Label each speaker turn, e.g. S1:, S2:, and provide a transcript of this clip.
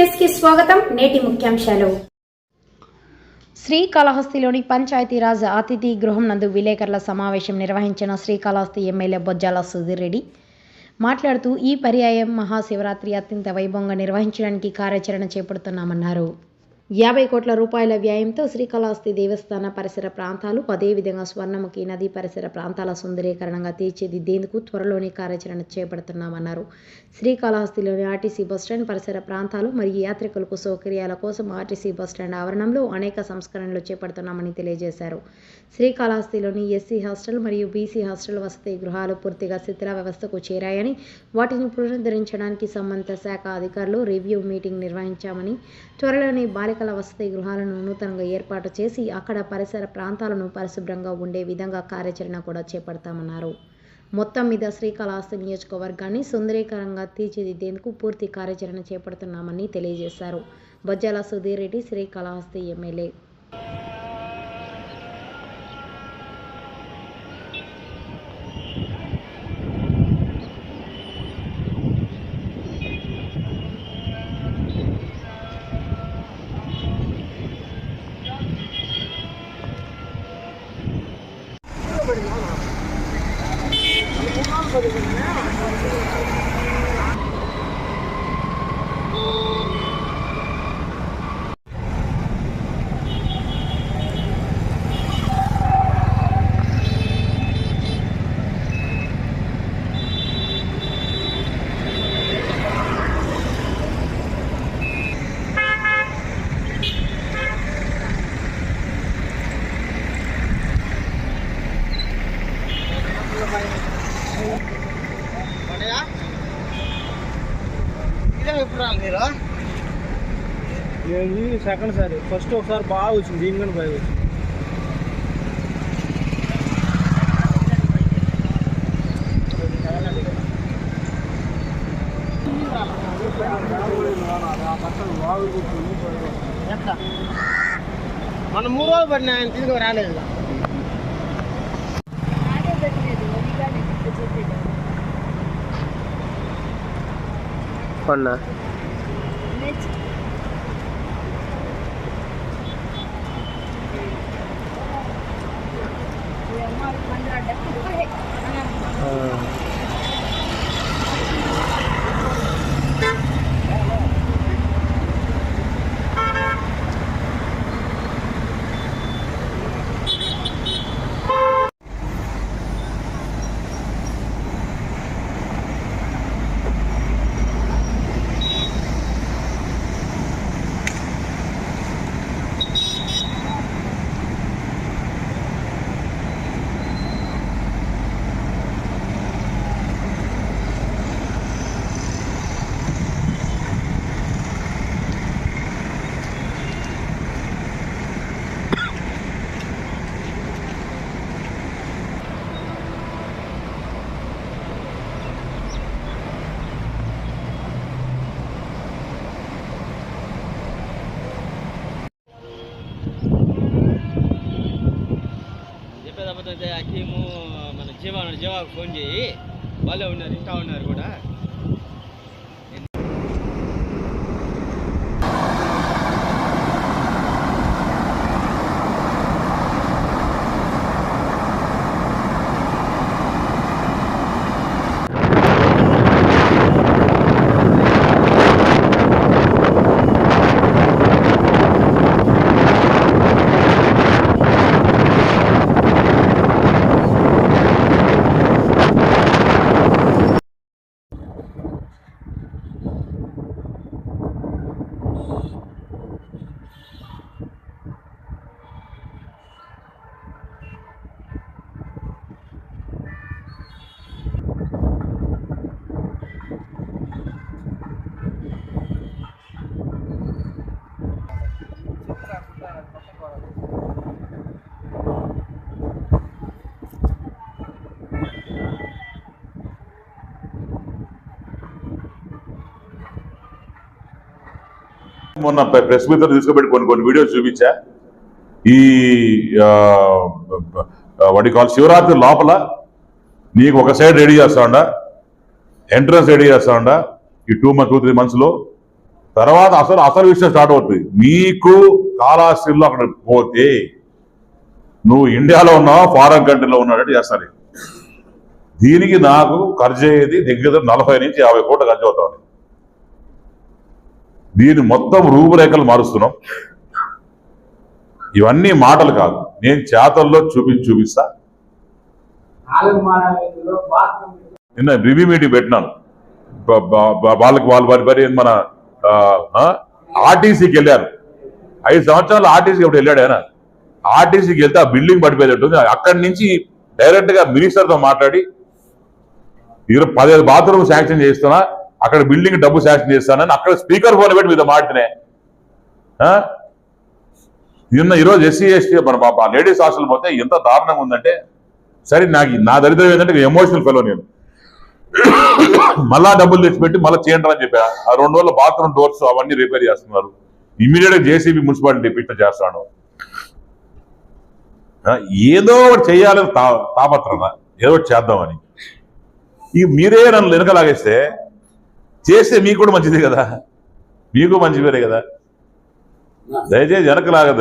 S1: కి స్వాగతం నేటి ముఖ్యాంశాలు.
S2: శ్రీకాళహస్తిలోని పంచాయతీరాజ్ అతిథి గృహం నందు విలేకరుల సమావేశం నిర్వహించిన శ్రీకాళహస్తి ఎమ్మెల్యే బొజ్జాల సుధీర్ రెడ్డి మాట్లాడుతూ ఈ పర్యాయం మహాశివరాత్రి అత్యంత వైభవంగా నిర్వహించడానికి కార్యాచరణ చేపడుతున్నామన్నారు. యాభై కోట్ల రూపాయల వ్యయంతో శ్రీకాళహస్తి దేవస్థాన పరిసర ప్రాంతాలు అదేవిధంగా స్వర్ణముఖి నది పరిసర ప్రాంతాల సుందరీకరణంగా తీర్చిదిద్దేందుకు త్వరలోనే కార్యాచరణ చేపడుతున్నామన్నారు. శ్రీకాళహస్తిలోని ఆర్టీసీ బస్టాండ్ పరిసర ప్రాంతాలు మరియు యాత్రికులకు సౌకర్యాల కోసం ఆర్టీసీ బస్టాండ్ ఆవరణంలో అనేక సంస్కరణలు చేపడుతున్నామని తెలియజేశారు. శ్రీకాళహస్తిలోని ఎస్సీ హాస్టల్ మరియు బీసీ హాస్టల్ వసతి గృహాలు పూర్తిగా శిథిల వ్యవస్థకు చేరాయని వాటిని పునరుద్ధరించడానికి సంబంధిత శాఖ అధికారులు రివ్యూ మీటింగ్ నిర్వహించామని త్వరలోనే బాలికల వసతి గృహాలను నూతనంగా ఏర్పాటు చేసి అక్కడ పరిసర ప్రాంతాలను పరిశుభ్రంగా ఉండే విధంగా కార్యాచరణ కూడా చేపడతామన్నారు. మొత్తం మీద శ్రీకాళహస్తి నియోజకవర్గాన్ని సుందరీకరంగా తీర్చిదిద్దేందుకు పూర్తి కార్యాచరణ చేపడుతున్నామని తెలియజేశారు. బొజ్జాల సుధీర్ రెడ్డి శ్రీకాళహస్తి ఎమ్మెల్యే.
S3: ఎప్పుడు రాలి మీరు
S4: ఇది సెకండ్ సారి ఫస్ట్ ఒకసారి బాగా వచ్చింది దీనికన్నా బాగా వచ్చింది
S3: ఎంత మన మూడు రోజులు పడిన ఆయన తిరిగి రాలేదు
S4: हमारा
S5: मंडरा डक है। అకీము మన జీవా జీవాకు ఫోన్ చేయి. వాళ్ళే ఉన్నారు ఇంకా ఉన్నారు కూడా.
S6: మొన్న ప్రెస్ మీట్ తీసుకుపెట్టి కొన్ని కొన్ని వీడియోస్ చూపించా. ఈ వాటి కాల్ శివరాత్రి లోపల నీకు ఒక సైడ్ రెడీ చేస్తా ఉండ ఎంట్రన్స్ రెడీ చేస్తా ఉండ ఈ టూ మంత్ టూ త్రీ మంత్స్లో తర్వాత అసలు అసలు విషయం స్టార్ట్ అవుతుంది. నీకు కాళాస్త్రిలో అక్కడ పోతే నువ్వు ఇండియాలో ఉన్నావా ఫారెన్ కంట్రీలో ఉన్నాడంటే చేస్తాను దీనికి నాకు ఖర్చు అయ్యేది దగ్గర దగ్గర నలభై నుంచి యాభై కోట్లు ఖర్చు అవుతాను దీని మొత్తం రూపురేఖలు మారుస్తున్నాం. ఇవన్నీ మాటలు కాదు. నేను చేతల్లో చూపించి చూపిస్తా. నిన్న రివ్యూ మీటింగ్ పెట్టినాను. వాళ్ళకి వాళ్ళు వారి పరి మన ఆర్టీసీకి వెళ్ళారు. ఐదు సంవత్సరాలు ఆర్టీసీకి ఇప్పుడు వెళ్ళాడు ఆయన. ఆర్టీసీకి వెళ్తే ఆ బిల్డింగ్ పడిపోయేటట్టుంది అక్కడి నుంచి డైరెక్ట్గా మినిస్టర్తో మాట్లాడి ఇరవై పదిహేను బాత్రూమ్ శాంక్షన్ చేస్తున్నా. అక్కడ బిల్డింగ్ డబ్బు శాంక్షన్ చేస్తానని అక్కడ స్పీకర్ ఫోన్ పెట్టి మీద మాట్లాడినే నిన్న ఈరోజు ఎస్సీ ఎస్టీ మన పాప లేడీస్ హాస్టల్ పోతే ఎంత దారుణంగా ఉందంటే సరే నాకు నా దరిద్రం ఏంటంటే ఎమోషనల్ ఫెలో నేను. మళ్ళా డబ్బులు తెచ్చిపెట్టి మళ్ళీ చేయండి అని చెప్పా. ఆ రెండు రోజుల బాత్రూమ్ డోర్స్ అవన్నీ రిపేర్ చేస్తున్నారు. ఇమీడియట్గా జేసీబీ మున్సిపాలిటీ పిట్ట చేస్తాను. ఏదో ఒకటి చేయాలని తా తాపత్రన ఏదో ఒకటి చేద్దామని. ఇక మీరే నన్ను వెనకలాగేస్తే చేస్తే మీకు కూడా మంచిదే కదా? మీకు మంచి పేరే కదా? దయచేసి వెనకలాగదు